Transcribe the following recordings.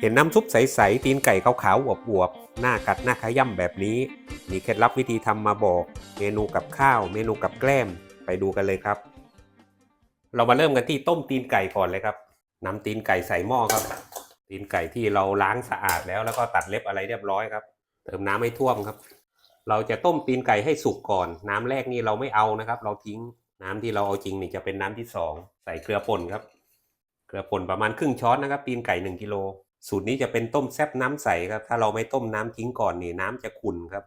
เห็นน้ำซุปใส ๆ ตีนไก่ขาวๆอวบๆหน้ากัดหน้าขย่ำแบบนี้ มีเคล็ดลับวิธีทำมาบอก เมนูกับข้าว เมนูกับแกล้ม ไปดูกันเลยครับ เรามาเริ่มกันที่ต้มตีนไก่ก่อนเลยครับนำตีนไก่ใส่หม้อครับ ตีนไก่ที่เราล้างสะอาดแล้วแล้วก็ตัดเล็บอะไรเรียบร้อยครับ เติมน้ำให้ท่วมครับ เราจะต้มตีนไก่ให้สุกก่อน น้ำแรกนี่เราไม่เอานะครับ เราทิ้งน้ำที่เราเอาจริงนี่จะเป็นน้ำที่สองใส่เกลือป่นครับ เกลือป่นประมาณครึ่งช้อนนะครับ ตีนไก่หนึ่งกิโล สูตรนี้จะเป็นต้มแซบน้ำใสครับ ถ้าเราไม่ต้มน้ำทิ้งก่อนนี่น้ำจะขุ่นครับ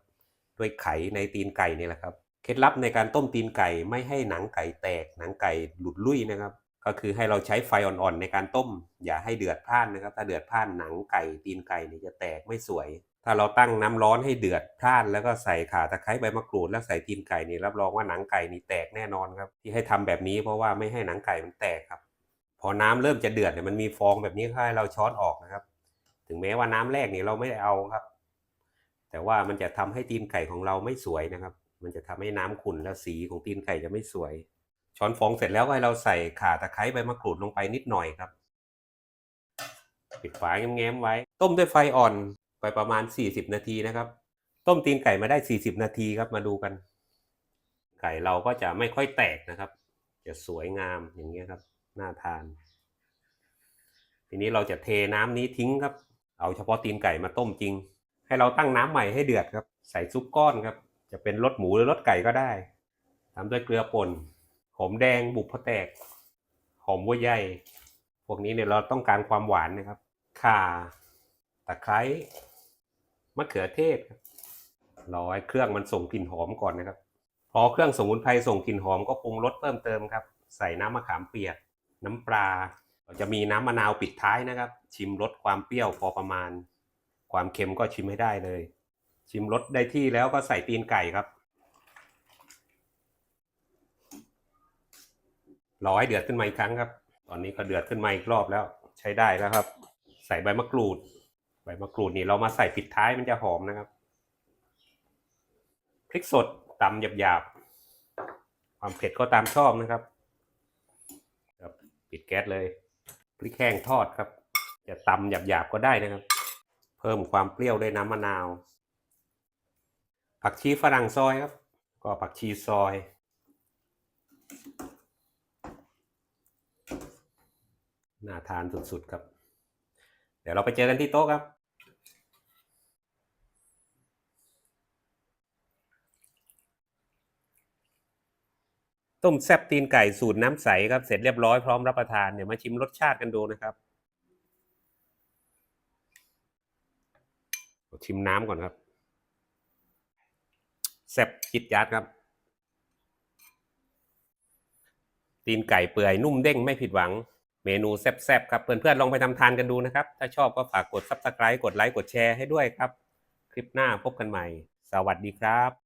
ด้วยไขในตีนไก่นี่แหละครับ เคล็ดลับในการต้มตีนไก่ไม่ให้หนังไก่แตก หนังไก่หลุดลุ่ยนะครับ ก็คือให้เราใช้ไฟอ่อนๆในการต้ม อย่าให้เดือดพล่านนะครับ ถ้าเดือดพล่านหนังไก่ตีนไก่นี่จะแตกไม่สวย ถ้าเราตั้งน้ำร้อนให้เดือดพล่าน แล้วก็ใส่ข่าตะไคร้ใบมะกรูดแล้วใส่ตีนไก่นี่รับรองว่าหนังไก่นี่แตกแน่นอนครับ ที่ให้ทำแบบนี้เพราะว่าไม่ให้หนังไก่มันแตกครับ พอน้ำเริ่มจะเดือดเนี่ยมันมีฟองแบบนี้ให้เราช้อนออกนะครับ ถึงแม้ว่าน้ำแรกนี่เราไม่ได้เอาครับ แต่ว่ามันจะทำให้ตีนไก่ของเราไม่สวยนะครับ มันจะทำให้น้ำขุ่นแล้วสีของตีนไก่จะไม่สวย ช้อนฟองเสร็จแล้วให้เราใส่ข่าตะไคร้ใบมะกรูดลงไปนิดหน่อยครับ ปิดฝาแง้มๆไว้ ต้มด้วยไฟอ่อนไปประมาณ 40 นาทีนะครับ ต้มตีนไก่มาได้ 40 นาทีครับมาดูกัน ไก่เราก็จะไม่ค่อยแตกนะครับ จะสวยงามอย่างเงี้ยครับน่าทาน ทีนี้เราจะเทน้ำนี้ทิ้งครับ เอาเฉพาะตีนไก่มาต้มจริง ให้เราตั้งน้ำใหม่ให้เดือดครับ ใส่ซุปก้อนครับ จะเป็นรสหมูหรือรสไก่ก็ได้ตามด้วยเกลือป่นหอมแดงบุกพะแตก หอมหัวใหญ่พวกนี้เนี่ยเราต้องการความหวานนะครับข่าตะไคร้มะเขือเทศรรอให้เครื่องมันส่งกลิ่นหอมก่อนนะครับ พอเครื่องสมุนไพรส่งกลิ่นหอมก็ปรุงรสเพิ่มเติมครับ ใส่น้ำมะขามเปียก น้ำปลา เราจะมีน้ำมะนาวปิดท้ายนะครับ ชิมรสความเปรี้ยวพอประมาณ ความเค็มก็ชิมให้ได้เลย ชิมรสได้ที่แล้วก็ใส่ตีนไก่ครับรอให้เดือดขึ้นมาอีกครั้งครับ ตอนนี้ก็เดือดขึ้นมาอีกรอบแล้ว ใช้ได้แล้วครับ ใส่ใบมะกรูด ใบมะกรูดนี่เรามาใส่ปิดท้ายมันจะหอมนะครับ พริกสดตำหยาบๆ ความเผ็ดก็ตามชอบนะครับครับปิดแก๊สเลย พริกแห้งทอดครับ จะตำหยาบๆก็ได้นะครับ เพิ่มความเปรี้ยวด้วยน้ำมะนาว ผักชีฝรั่งซอยครับ ก็ผักชีซอย น่าทานสุดๆครับ เดี๋ยวเราไปเจอกันที่โต๊ะครับ ต้มแซ่บตีนไก่สูตรน้ำใสครับ เสร็จเรียบร้อยพร้อมรับประทานเดี๋ยวมาชิมรสชาติกันดูนะครับชิมน้ำก่อนครับแซ่บจิตยัดครับ ตีนไก่เปื่อยนุ่มเด้งไม่ผิดหวัง เมนูแซ่บๆครับ เพื่อนๆลองไปทำทานกันดูนะครับ ถ้าชอบก็ฝากกด subscribe กดไลค์กดแชร์ให้ด้วยครับ คลิปหน้าพบกันใหม่ สวัสดีครับ